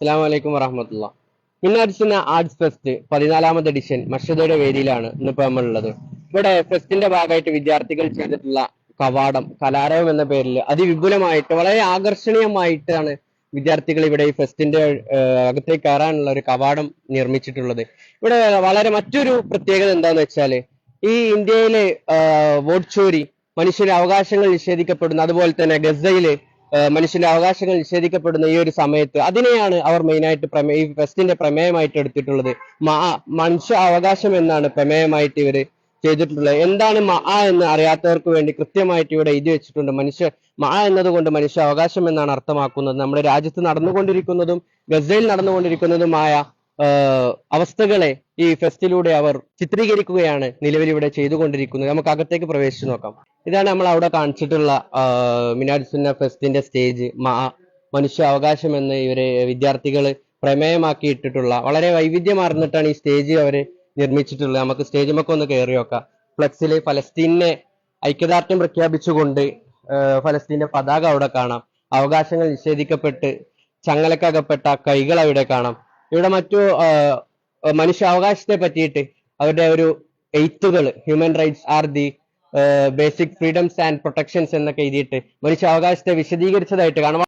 അസ്സാം വലൈക്കും വറഹമത്തുള്ള മിന്നാർസുന്ന ആർട്സ് ഫെസ്റ്റ് പതിനാലാമത് എഡിഷൻ മഷദയുടെ വേദിയിലാണ് ഇന്നിപ്പോ നമ്മളുള്ളത്. ഇവിടെ ഫെസ്റ്റിന്റെ ഭാഗമായിട്ട് വിദ്യാർത്ഥികൾ ചെയ്തിട്ടുള്ള കവാടം കലാരവം എന്ന പേരിൽ അതിവിപുലമായിട്ട് വളരെ ആകർഷണീയമായിട്ടാണ് വിദ്യാർത്ഥികൾ ഇവിടെ ഈ ഫെസ്റ്റിന്റെ അകത്തേക്ക് കയറാനുള്ള ഒരു കവാടം നിർമ്മിച്ചിട്ടുള്ളത്. ഇവിടെ വളരെ മറ്റൊരു പ്രത്യേകത എന്താന്ന് വെച്ചാൽ ഈ ഇന്ത്യയിലെ വോട്ട് ചോരി മനുഷ്യരുടെ അവകാശങ്ങൾ നിഷേധിക്കപ്പെടുന്നു അതുപോലെ തന്നെ ഗസയിൽ മനുഷ്യന്റെ അവകാശങ്ങൾ നിഷേധിക്കപ്പെടുന്ന ഈ ഒരു സമയത്ത് അതിനെയാണ് അവർ മെയിനായിട്ട് പ്രമേ ഈ ഫെസ്റ്റിന്റെ പ്രമേയമായിട്ട് എടുത്തിട്ടുള്ളത്. മാ മനുഷ്യ അവകാശം എന്നാണ് പ്രമേയമായിട്ട് ഇവർ ചെയ്തിട്ടുള്ളത്. എന്താണ് മ എന്ന് അറിയാത്തവർക്ക് വേണ്ടി കൃത്യമായിട്ട് ഇവിടെ എഴുതി വെച്ചിട്ടുണ്ട്. മനുഷ്യ മ എന്നതുകൊണ്ട് മനുഷ്യ അവകാശം എന്നാണ് അർത്ഥമാക്കുന്നത്. നമ്മുടെ രാജ്യത്ത് നടന്നുകൊണ്ടിരിക്കുന്നതും ഗസയിൽ നടന്നുകൊണ്ടിരിക്കുന്നതുമായ അവസ്ഥകളെ ഈ ഫെസ്റ്റിലൂടെ അവർ ചിത്രീകരിക്കുകയാണ് നിലവിൽ ഇവിടെ ചെയ്തുകൊണ്ടിരിക്കുന്നത്. നമുക്ക് അകത്തേക്ക് പ്രവേശിച്ചു നോക്കാം. ഇതാണ് നമ്മൾ അവിടെ കാണിച്ചിട്ടുള്ള മിനാഡ് സുന്ന ഫെസ്റ്റിന്റെ സ്റ്റേജ് മാ മനുഷ്യ അവകാശം എന്ന് ഇവരെ വിദ്യാർത്ഥികൾ പ്രമേയമാക്കി ഇട്ടിട്ടുള്ള വളരെ വൈവിധ്യമാർന്നിട്ടാണ് ഈ സ്റ്റേജ് അവർ നിർമ്മിച്ചിട്ടുള്ളത്. നമുക്ക് സ്റ്റേജിമൊക്കെ ഒന്ന് കയറി നോക്കാം. ഫ്ലക്സിൽ ഫലസ്തീനെ ഐക്യദാർഢ്യം പ്രഖ്യാപിച്ചുകൊണ്ട് ഫലസ്തീന്റെ പതാക അവിടെ കാണാം. അവകാശങ്ങൾ നിഷേധിക്കപ്പെട്ട് ചങ്ങലക്കകപ്പെട്ട കൈകൾ അവിടെ കാണാം. ഇവിടെ മറ്റു മനുഷ്യാവകാശത്തെ പറ്റിയിട്ട് അവരുടെ ഒരു എയ്ത്തുകൾ human rights are the basic freedoms and protections എന്നൊക്കെ എഴുതിയിട്ട് മനുഷ്യാവകാശത്തെ വിശദീകരിച്ചതായിട്ട് കാണാം